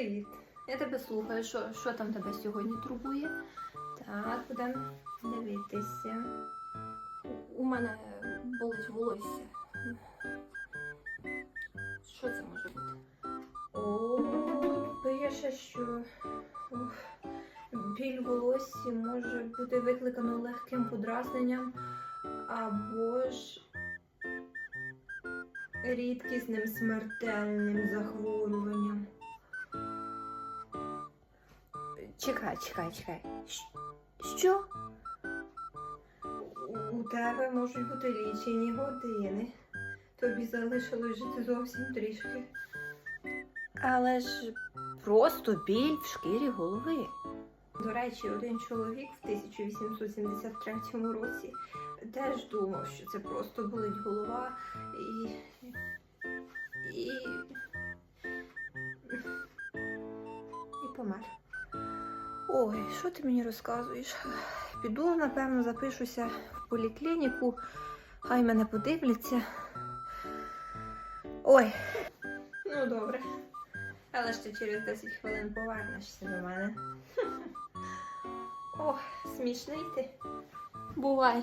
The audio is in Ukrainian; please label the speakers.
Speaker 1: Привіт. Я тебе слухаю. Що, що там тебе сьогодні турбує? Так, будемо дивитися.
Speaker 2: У мене болить волосся. Що це може бути?
Speaker 1: О, пише, що ух, біль в волоссі може бути викликано легким подразненням або ж рідкісним смертельним захворюванням. Чекай, чекай, чекай. Що? У тебе можуть бути лічені години. Тобі залишилось жити зовсім трішки. Але ж просто біль в шкірі голови. До речі, один чоловік в 1873 році теж думав, що це просто болить голова і. і. і помер. Ой, що ти мені розказуєш? Піду, напевно, запишуся в поліклініку, хай мене подивляться. Ой, ну добре. Але ж ти через 10 хвилин повернешся до мене. Ох, смішний ти. Бувай.